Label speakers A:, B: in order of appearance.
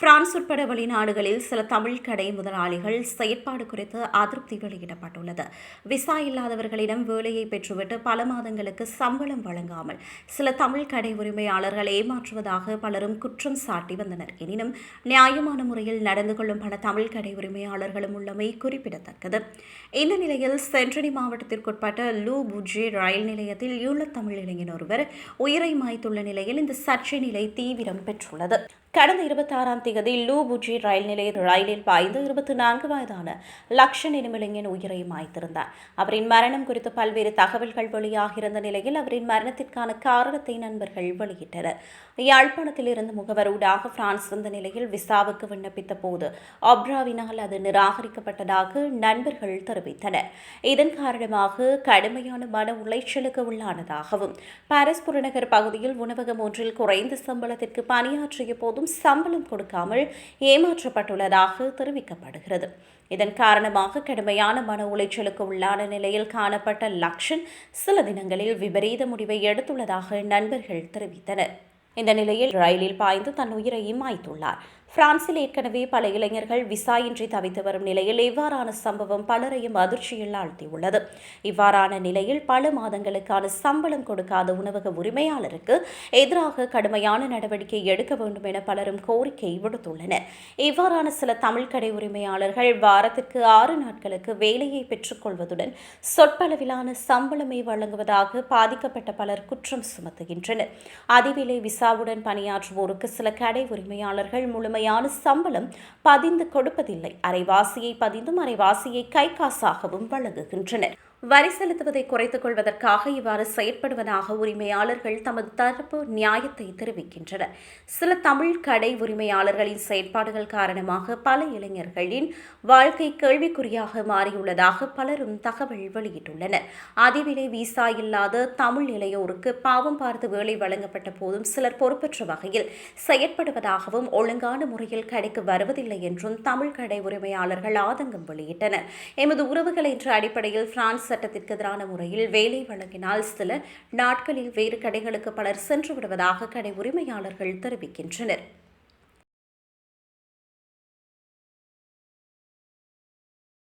A: France உட்பட வெளிநாடுகளில் சில தமிழ் கடை முதலாளிகள் செயற்பாடு குறித்து அதிருப்தி வெளியிடப்பட்டுள்ளது. விசா இல்லாதவர்களிடம் வேலையை பெற்றுவிட்டு பல மாதங்களுக்கு சம்பளம் வழங்காமல் சில தமிழ் கடை உரிமையாளர்கள் ஏமாற்றுவதாக பலரும் குற்றம் சாட்டி வந்தனர். எனினும் நியாயமான முறையில் நடந்து கொள்ளும் பல தமிழ் கடை உரிமையாளர்களும் உள்ளமை குறிப்பிடத்தக்கது. இந்த நிலையில் சென்ட்ரனி மாவட்டத்திற்குட்பட்ட லூ புஜே ரயில் நிலையத்தில் ஈழத்தமிழ் இளைஞர் ஒருவர் உயிரை மாய்த்துள்ள நிலையில் இந்த சர்ச்சை நிலை தீவிரம் பெற்றுள்ளது. கடந்த இருபத்தாறாம் தேதி லூ புஜி ரயில் நிலைய ரயிலில் பாய்ந்து இருபத்தி நான்கு வயதான லக்ஷன் எனும் இளைஞன் உயிரை மாய்த்திருந்தார் அவரின் மரணம் குறித்து பல்வேறு தகவல்கள் வெளியாகியிருந்த நிலையில் அவரின் மரணத்திற்கான காரணத்தை நண்பர்கள் வெளியிட்டனர். யாழ்ப்பாணத்தில் இருந்து முகவர் ஊடாக பிரான்ஸ் வந்த நிலையில் விசாவுக்கு விண்ணப்பித்த போது ஒப்ராவினால் அது நிராகரிக்கப்பட்டதாக நண்பர்கள் தெரிவித்தனர். இதன் காரணமாக கடுமையான மன உளைச்சலுக்கு உள்ளானதாகவும் பாரிஸ் புறநகர் பகுதியில் உணவகம் ஒன்றில் குறைந்த சம்பளத்திற்கு பணியாற்றிய போது போதும் சம்பளம் கொடுக்காமல் ஏமாற்றப்பட்டுள்ளதாக தெரிவிக்கப்படுகிறது. இதன் காரணமாக கடுமையான மன உளைச்சலுக்கு உள்ளான நிலையில் காணப்பட்ட லக்ஷன் சில தினங்களில் விபரீத முடிவை எடுத்துள்ளதாக நண்பர்கள் தெரிவித்தனர். இந்த நிலையில் ரயிலில் பாய்ந்து தன் உயிரை மாய்த்துள்ளார். பிரான்சில் ஏற்கனவே பல இளைஞர்கள் விசா இன்றி தவித்து வரும் நிலையில் இவ்வாறான சம்பவம் பலரையும் அதிர்ச்சியில் ஆழ்த்தியுள்ளது. இவ்வாறான நிலையில் பல மாதங்களுக்கான சம்பளம் கொடுக்காத உணவக உரிமையாளருக்கு எதிராக கடுமையான நடவடிக்கை எடுக்க வேண்டும் என பலரும் கோரிக்கை விடுத்துள்ளனர். இவ்வாறான சில தமிழ் கடை உரிமையாளர்கள் வாரத்திற்கு ஆறு நாட்களுக்கு வேலையை பெற்றுக்கொள்வதுடன் சொற்பளவிலான சம்பளமே வழங்குவதாக பாதிக்கப்பட்ட பலர் குற்றம் சுமத்துகின்றனர். அதிவிலை விசாவுடன் பணியாற்றுவோருக்கு சில கடை உரிமையாளர்கள் முழுமை உண்மையான சம்பளம் பதிந்து கொடுப்பதில்லை. அரைவாசியை பதிந்தும் அரைவாசியை கை காசாகவும் வழங்குகின்றனர். வரி செலுத்துவதை குறைத்துக் கொள்வதற்காக இவ்வாறு செயற்படுவதாக உரிமையாளர்கள் தமது தரப்பு நியாயத்தை தெரிவிக்கின்றனர். சில தமிழ் கடை உரிமையாளர்களின் செயற்பாடுகள் காரணமாக பல இளைஞர்களின் வாழ்க்கை கேள்விக்குறியாக மாறியுள்ளதாக பலரும் தகவல் வெளியிட்டுள்ளனர். அதிவிலை விசா இல்லாத தமிழ் இளையோருக்கு பாவம் பார்த்து வேலை வழங்கப்பட்ட போதும் சிலர் பொறுப்பற்ற வகையில் செயற்படுவதாகவும் ஒழுங்கான முறையில் கடைக்கு வருவதில்லை என்றும் தமிழ் கடை உரிமையாளர்கள் ஆதங்கம் வெளியிட்டனர். எமது உறவுகள் என்ற அடிப்படையில் பிரான்ஸ் சட்டத்திற்கு எதிரான முறையில் வேலை வழங்கினால் சில நாட்களில் வேறு கடைகளுக்கு பலர் சென்று விடுவதாக கடை உரிமையாளர்கள் தெரிவிக்கின்றனர்.